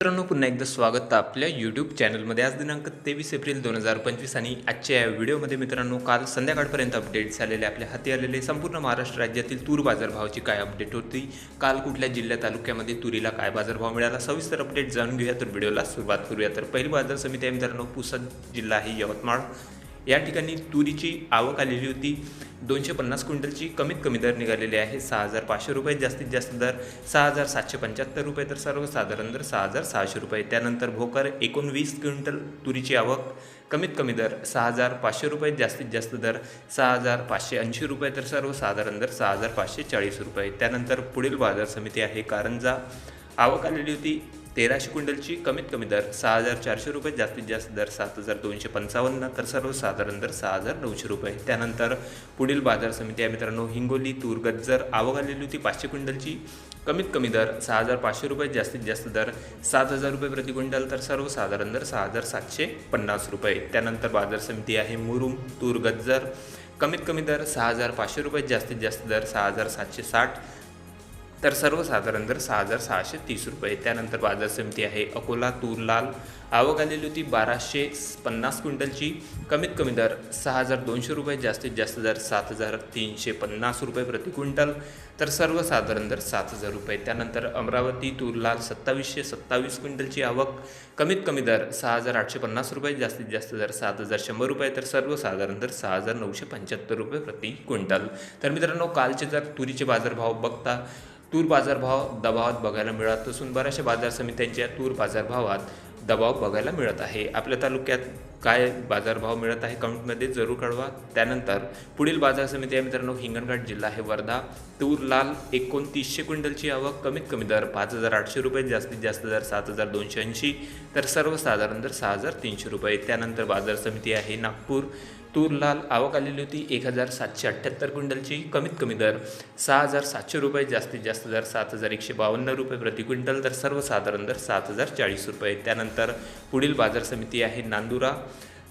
मित्रांनो पुन्हा एकदा स्वागत आपल्या यूट्यूब चॅनलमध्ये आज दिनांक तेवीस एप्रिल दोन हजार पंचवीस आणि आजच्या या व्हिडिओमध्ये मित्रांनो काल संध्याकाळपर्यंत अपडेट झालेले आपल्या हाती आलेले संपूर्ण महाराष्ट्र राज्यातील तूर बाजारभावाची काय अपडेट होती काल कुठल्या जिल्ह्या तालुक्यामध्ये तुरीला काय बाजारभाव मिळाला सविस्तर अपडेट जाणून घेऊया. तर व्हिडिओला सुरुवात करूया. तर पहिली बाजार समिती आहे मित्रांनो पुसद जिल्हा आहे यवतमाळ. या ठिकाणी तुरीची आवक आलेली होती. दोनशे पन्नास क्विंटलची कमीत कमी दर निघालेले आहे. सहा हजार पाचशे रुपये जास्तीत जास्त दर सहा हजार सातशे पंच्याहत्तर रुपये तर सर्वसाधारण दर सहा हजार सहाशे रुपये. त्यानंतर भोकर एकोणवीस क्विंटल तुरीची आवक कमीत कमी दर सहा हजार पाचशे रुपये जास्तीत जास्त दर सहा हजार पाचशे ऐंशी रुपये तर सर्वसाधारण दर सहा हजार पाचशे चाळीस रुपये. त्यानंतर पुढील बाजार समिती आहे. कारंजा आवक आलेली होती. तेराशे क्विंटलची कमीत कमी दर सहा हजार चारशे रुपये जास्तीत जास्त दर सात हजार दोनशे पंचावन्न तर सर्वसाधारण दर सहा हजार नऊशे रुपये. त्यानंतर पुढील बाजार समिती आहे मित्रांनो हिंगोली तूर गज्जर आवक आलेली होती पाचशे क्विंटलची. कमीत कमी दर सहा हजार पाचशे रुपये जास्तीत जास्त दर सात हजार रुपये प्रति क्विंटल तर सर्वसाधारण दर सहा हजार सातशे पन्नास रुपये. त्यानंतर बाजार समिती आहे मुरुम तूर गज्जर कमीत कमी दर सहा हजार पाचशे रुपये जास्तीत जास्त दर सहा हजार सातशे साठ. तर सर्वसाधारण दर सहा हजार सहाशे तीस रुपये. त्यानंतर बाजार समिती आहे अकोला तूर लाल आवक आलेली होती बाराशे पन्नास क्विंटलची. कमीत कमी दर सहा हजार दोनशे रुपये जास्तीत जास्त दर सात हजार तीनशे पन्नास रुपये प्रति क्विंटल. तर सर्वसाधारण दर सात हजार रुपये. त्यानंतर अमरावती तूर लाल सत्तावीसशे सत्तावीस क्विंटलची आवक. कमीत कमी दर सहा हजार आठशे पन्नास रुपये जास्तीत जास्त दर सात हजार शंभर रुपये. तर सर्वसाधारण दर सहा हजार नऊशे पंच्याहत्तर रुपये प्रति क्विंटल. तर मित्रांनो कालचे जर तुरीचे बाजारभाव बघता तूर बाजारभाव दबावात बघायला मिळत असून बऱ्याचशा बाजार समित्यांच्या तूर बाजारभावात दबाव बघायला मिळत आहे. आपल्या तालुक्यात काय बाजारभाव मिळत आहे काउंटमध्ये जरूर कळवा. त्यानंतर पुढील बाजार समिती आहे मित्रांनो हिंगणघाट जिल्हा आहे वर्धा. तूर लाल एकोणतीसशे क्विंटलची आवक कमीत कमी दर पाच हजार आठशे रुपये जास्तीत जास्त दर सात हजार दोनशे ऐंशी तर सर्वसाधारण दर सहा हजार तीनशे रुपये. त्यानंतर बाजार समिती आहे नागपूर. तूर लाल आवक आलेली होती एक हजार सातशे अठ्ठ्याहत्तर क्विंटलची कमीत कमी दर सहा हजार सातशे रुपये जास्तीत जास्त दर सात हजार एकशे बावन्न रुपये प्रति क्विंटल तर सर्वसाधारण दर सात हजार चाळीस रुपये. त्यानंतर पुढील बाजार समिती आहे नांदुरा.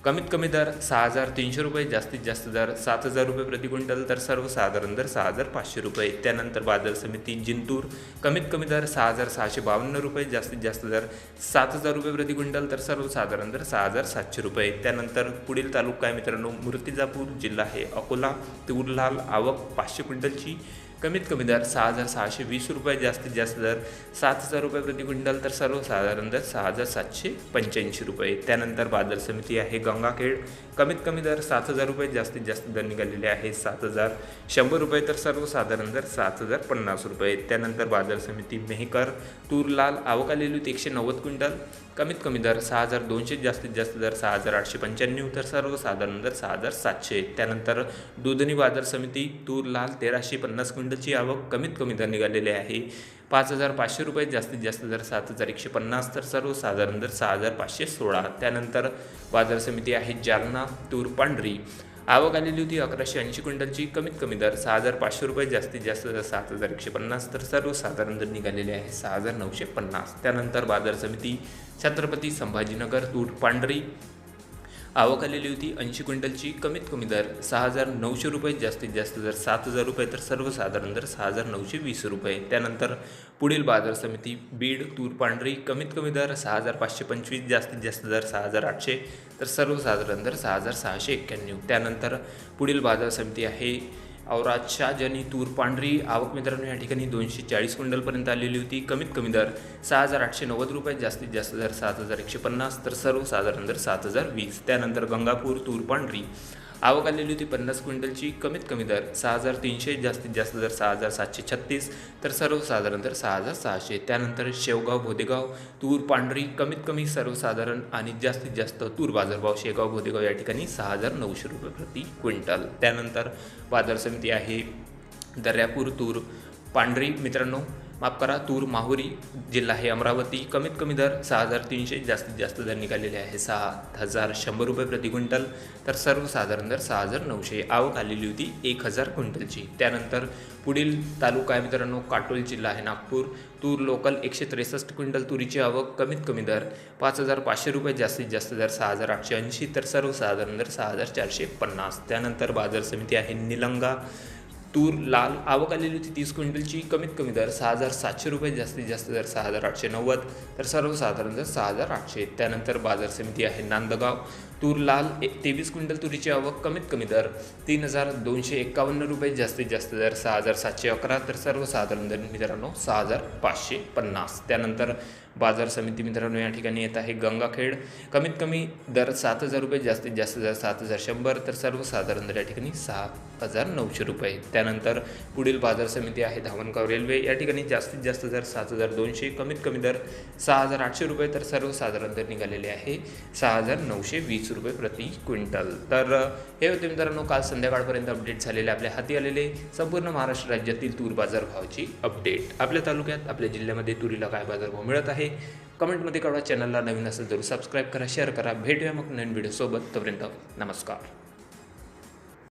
कमीत कमी दर सहा हजार तीनशे रुपये जास्तीत जास्त दर सात हजार रुपये प्रति क्विंटल तर सर्वसाधारण दर सहा हजार पाचशे रुपये. त्यानंतर बाजार समिती जिंतूर कमीत कमी दर सहा हजार सहाशे बावन्न रुपये जास्तीत जास्त दर सात हजार रुपये प्रति क्विंटल तर सर्वसाधारण दर सहा हजार सातशे रुपये. त्यानंतर पुढील तालुका आहे मित्रांनो मूर्तिजापूर जिल्हा आहे अकोला तूरलाल आवक पाचशे क्विंटलची. कमीत कमी दर सहा हजार सहाशे वीस रुपये जास्तीत जास्त दर सात हजार रुपये प्रति क्विंटल तर सर्वसाधारण दर सहा हजार सातशे पंच्याऐंशी रुपये. त्यानंतर बाजार समिती आहे गंगाखेड. कमीत कमी दर सात हजार रुपये जास्तीत जास्त दर निघालेले आहे सात हजार. शंभर रुपये तर सर्वसाधारण दर सात हजार पन्नास रुपये. त्यानंतर बाजार समिती मेहकर तूर लाल आवक आलेली होती एकशे नव्वद क्विंटल. कमीत कमी दर सहा हजार दोनशे जास्तीत जास्त दर सहा हजार आठशे पंच्याण्णव तर सर्वसाधारण दर सहा हजार सातशे. त्यानंतर दुधनी बाजार समिती तूर लाल तेराशे पन्नास क्विंटल. क्विंटलची आवक कमीत कमी दर निघालेली आहे. पाच हजार पाचशे रुपये जास्तीत जास्त दर सात हजार एकशे पन्नास तर सर्वसाधारण दर सहा हजार पाचशे सोळा. त्यानंतर बाजार समिती आहे जालना तूर पांढरी. आवक आलेली होती अकराशे ऐंशी क्विंटलची. कमीत कमी दर सहा हजार पाचशे रुपये जास्तीत जास्त दर सात हजार एकशे पन्नास तर सर्वसाधारण दर निघालेले आहे सहा हजार नऊशे पन्नास. त्यानंतर बाजार समिती छत्रपती संभाजीनगर तूर पांढरी. आवक आलेली होती. ऐंशी क्विंटलची कमीत कमी दर सहा हजार नऊशे रुपये जास्तीत जास्त दर सात हजार रुपये तर सर्वसाधारण दर सहा हजार नऊशे वीस रुपये. त्यानंतर पुढील बाजार समिती बीड तूर पांढरी कमीत कमी दर सहा हजार पाचशे पंचवीस जास्तीत जास्त दर सहा हजार आठशे तर सर्वसाधारण दर सहा हजार सहाशे एक्क्याण्णव. त्यानंतर पुढील बाजार समिती आहे औराद जनी तूर पांढरी आवक मित्रांनो या ठिकाणी दोनशे चाळीस क्विंटलपर्यंत आलेली होती. कमीत कमी दर सहा हजार आठशे नव्वद रुपये जास्तीत जास्त दर सात हजार एकशे पन्नास तर सर्वसाधारण दर सात हजार वीस. त्यानंतर गंगापूर तूर पांढरी आवक आलेली होती पन्नास क्विंटलची. कमीत कमी दर सहा हजार तीनशे जास्तीत जास्त दर सहा हजार सातशे छत्तीस तर सर्वसाधारण दर सहा हजार सहाशे. त्यानंतर शेवगाव भोदेगाव तूर पांढरी कमीत कमी सर्वसाधारण आणि जास्तीत जास्त तूर बाजारभाव शेगाव भोदेगाव या ठिकाणी सहा हजार नऊशे रुपये प्रति क्विंटल. त्यानंतर बाजार समिती आहे दर्यापूर तूर पांढरी. मित्रांनो माफ करा तूर माहुरी जिल्हा आहे अमरावती. कमीत कमी दर सहा हजार तीनशे जास्तीत जास्त दर निघालेले आहे. सहा हजार शंभर रुपये प्रति क्विंटल तर सर्वसाधारण दर सहा हजार नऊशे. आवक आलेली होती एक हजार क्विंटलची. त्यानंतर पुढील तालुका आहे मित्रांनो काटोल जिल्हा आहे नागपूर. तूर लोकल एकशे त्रेसष्ट क्विंटल तुरीची आवक कमीत कमी दर पाच हजार पाचशे रुपये जास्तीत जास्त दर सहा हजार आठशे ऐंशी तर सर्वसाधारण दर सहा हजार चारशे पन्नास. त्यानंतर बाजार समिती आहे निलंगा. तूर लाल आवक आलेली होती तीस क्विंटलची कमीत कमी दर सहा हजार सातशे रुपये जास्तीत जास्त दर सहा हजार आठशे नव्वद तर सर्वसाधारण दर सहा हजार आठशे. त्यानंतर बाजार समिती आहे नांदगाव. तूर लाल तेवीस क्विंटल तुरीची आवक कमीत कमी दर तीन हजार दोनशे एकावन्न रुपये जास्तीत जास्त दर सहा हजार सातशे अकरा तर सर्वसाधारण दर मित्रांनो सहा हजार पाचशे पन्नास. त्यानंतर बाजार समिती मित्रांनो या ठिकाणी येत आहे गंगाखेड. कमीत कमी दर सात हजार रुपये जास्तीत जास्त दर सात हजार शंभर तर सर्वसाधारण दर या ठिकाणी सहा हजार नऊशे रुपये. त्यानंतर पुढील बाजार समिती आहे धावणगाव रेल्वे. या ठिकाणी जास्तीत जास्त दर सात हजार दोनशे कमीत कमी दर सहा हजार आठशे रुपये तर सर्वसाधारण दर निघालेले आहे सहा हजार नऊशे वीस रुपये प्रति क्विंटल. तर हे होते मित्रांनो काल संध्याकाळपर्यंत अपडेट झालेले आपल्या हाती आलेले संपूर्ण महाराष्ट्र राज्यातील तूर बाजारभावाची अपडेट आपल्या तालुक्यात आपल्या जिल्ह्यामध्ये तुरीला काय बाजारभाव मिळत आहे? कमेंटमध्ये कळवा. चॅनलला नवीन असेल तर सबस्क्राईब करा शेअर करा. भेटूया मग नवीन व्हिडिओसोबत तोपर्यंत नमस्कार.